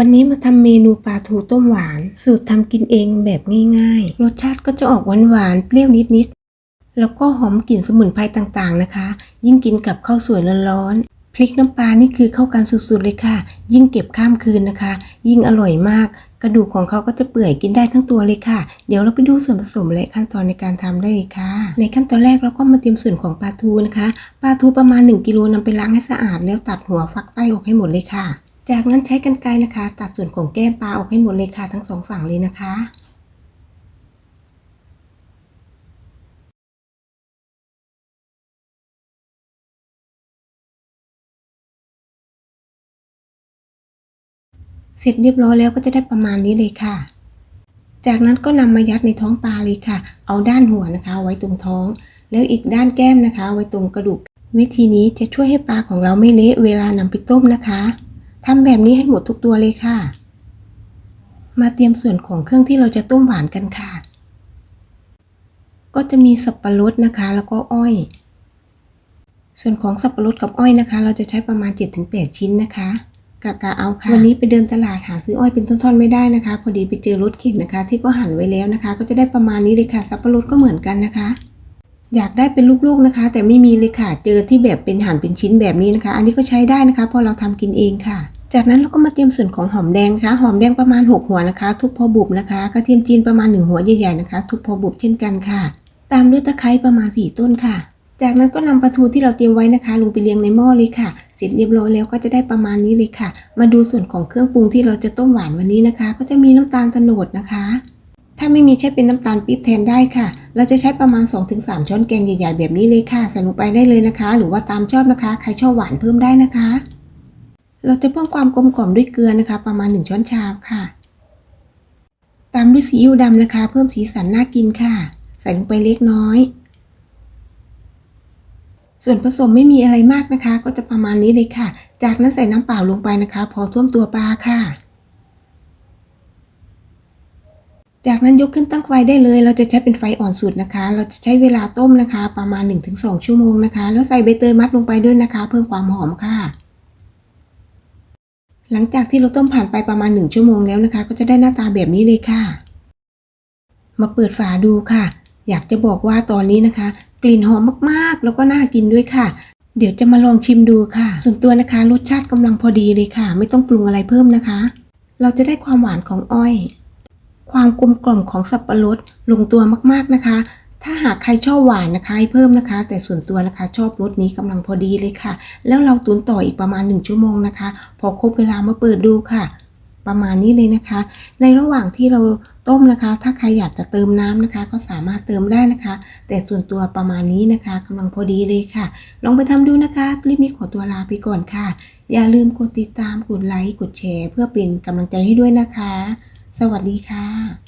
วันนี้มาทำเมนูปลาทูต้มหวาน สูตรทำกินเองแบบง่ายๆ รสชาติก็จะออกหวานๆ เปรี้ยวนิดๆ แล้วก็หอมกลิ่นสมุนไพรต่างๆนะคะ ยิ่งกินกับข้าวสวยร้อนๆ พริกน้ำปลานี่คือเข้ากันสุดๆเลยค่ะ ยิ่งเก็บข้ามคืนนะคะ ยิ่งอร่อยมาก กระดูกของเขาก็จะเปื่อยกินได้ทั้งตัวเลยค่ะ เดี๋ยวเราไปดูส่วนผสมและขั้นตอนในการทำได้เลยค่ะ ในขั้นตอนแรกเราก็มาเตรียมส่วนของปลาทูนะคะ ปลาทูประมาณ1กิโลนำไปล้างให้สะอาดแล้วตัดหัวฟักไส้ออกให้หมดเลยค่ะ จากนั้นใช้กรรไกรนะคะ ตัดส่วนของแก้มปลาออกให้หมดเลยค่ะทั้งสองฝั่งเลยนะคะ เสร็จเรียบร้อยแล้วก็จะได้ประมาณนี้เลยค่ะ จากนั้นก็นำมายัดในท้องปลาเลยค่ะ เอาด้านหัวนะคะ ไว้ตรงท้อง แล้วอีกด้านแก้มนะคะ ไว้ตรงกระดูก วิธีนี้จะช่วยให้ปลาของเราไม่เละเวลานำไปต้มนะคะ ทำแบบนี้ให้หมดทุกตัวเลยค่ะ มาเตรียมส่วนของเครื่องที่เราจะต้มหวานกันค่ะ ก็จะมีสับปะรดนะคะ แล้วก็อ้อย ส่วนของสับปะรดกับอ้อยนะคะ เราจะใช้ประมาณ 7-8 ชิ้นนะคะกะกะเอาค่ะ วันนี้ไปเดินตลาดหาซื้ออ้อยเป็นท่อนๆไม่ได้นะคะ พอดีไปเจอรถเข็นนะคะ ที่ก็หั่นไว้แล้วนะคะ ก็จะได้ประมาณนี้เลยค่ะสับปะรดก็เหมือนกันนะคะ อยากได้เป็นลูกๆนะคะ แต่ไม่มีเลยค่ะ เจอที่แบบเป็นหั่นเป็นชิ้นแบบนี้นะคะ อันนี้ก็ใช้ได้นะคะพราะเราทำกินเองค่ะ จากนั้นเราก็มาเตรียมส่วนของหอมแดงนะคะหอมแดงประมาณ 6 หัวนะคะ ทุบพอบุบนะคะกระเทียมจีนประมาณ 1 หัวใหญ่ๆนะคะ ทุบพอบุบเช่นกันค่ะ ตามด้วยตะไคร้ประมาณ 4 ต้นค่ะ จากนั้นก็นำปลาทูที่เราเตรียมไว้นะคะ ลงไปเรียงในหม้อเลยค่ะ เสร็จเรียบร้อยแล้วก็จะได้ประมาณนี้เลยค่ะ มาดูส่วนของเครื่องปรุงที่เราจะต้มหวานวันนี้นะคะ ก็จะมีน้ำตาลโตนดนะคะ ถ้าไม่มีใช้เป็นน้ำตาลปี๊บแทนได้ค่ะ เราจะใช้ประมาณ 2-3 ช้อนแกงใหญ่ ๆ แบบนี้เลยค่ะใส่ลงไปได้เลยนะคะ หรือว่าตามชอบนะคะ ใครชอบหวานเพิ่มได้นะคะ เราจะเพิ่มความกลมกล่อมด้วยเกลือนะคะ ประมาณ 1 ช้อนชาค่ะ ตามด้วยซีอิ๊วดำนะคะ เพิ่มสีสันน่ากินค่ะ ใส่ลงไปเล็กน้อย ส่วนผสมไม่มีอะไรมากนะคะ ก็จะประมาณนี้เลยค่ะ จากนั้นใส่น้ำเปล่าลงไปนะคะ พอท่วมตัวปลาค่ะ จากนั้นยกขึ้นตั้งไฟได้เลย เราจะใช้เป็นไฟอ่อนสุดนะคะ เราจะใช้เวลาต้มนะคะ ประมาณ 1-2 ชั่วโมงนะคะ แล้วใส่ใบเตยมัดลงไปด้วยนะคะ เพิ่มความหอมค่ะ หลังจากที่เราต้มผ่านไปประมาณ 1 ชั่วโมงแล้วนะคะ ก็จะได้หน้าตาแบบนี้เลยค่ะ มาเปิดฝาดูค่ะ อยากจะบอกว่าตอนนี้นะคะ กลิ่นหอมมากๆ แล้วก็น่ากินด้วยค่ะ เดี๋ยวจะมาลองชิมดูค่ะ ส่วนตัวนะคะรสชาติกำลังพอดีเลยค่ะ ไม่ต้องปรุงอะไรเพิ่มนะคะ เราจะได้ความหวานของอ้อย ความกลมกล่อมของสับปะรดลงตัวมากๆนะคะ ถ้าหากใครชอบหวานนะคะให้เพิ่มนะคะ แต่ส่วนตัวนะคะชอบรสนี้กำลังพอดีเลยค่ะ แล้วเราตุนต่ออีกประมาณ 1 ชั่วโมงนะคะ พอครบเวลามาเปิดดูค่ะ ประมาณนี้เลยนะคะ ในระหว่างที่เราต้มนะคะ ถ้าใครอยากจะเติมน้ำนะคะ ก็สามารถเติมได้นะคะ แต่ส่วนตัวประมาณนี้นะคะกำลังพอดีเลยค่ะ ลองไปทำดูนะคะคลิปนี้ขอตัวลาไปก่อนค่ะ อย่าลืมกดติดตามกดไลค์กดแชร์ เพื่อเป็นกำลังใจให้ด้วยนะคะ สวัสดีค่ะ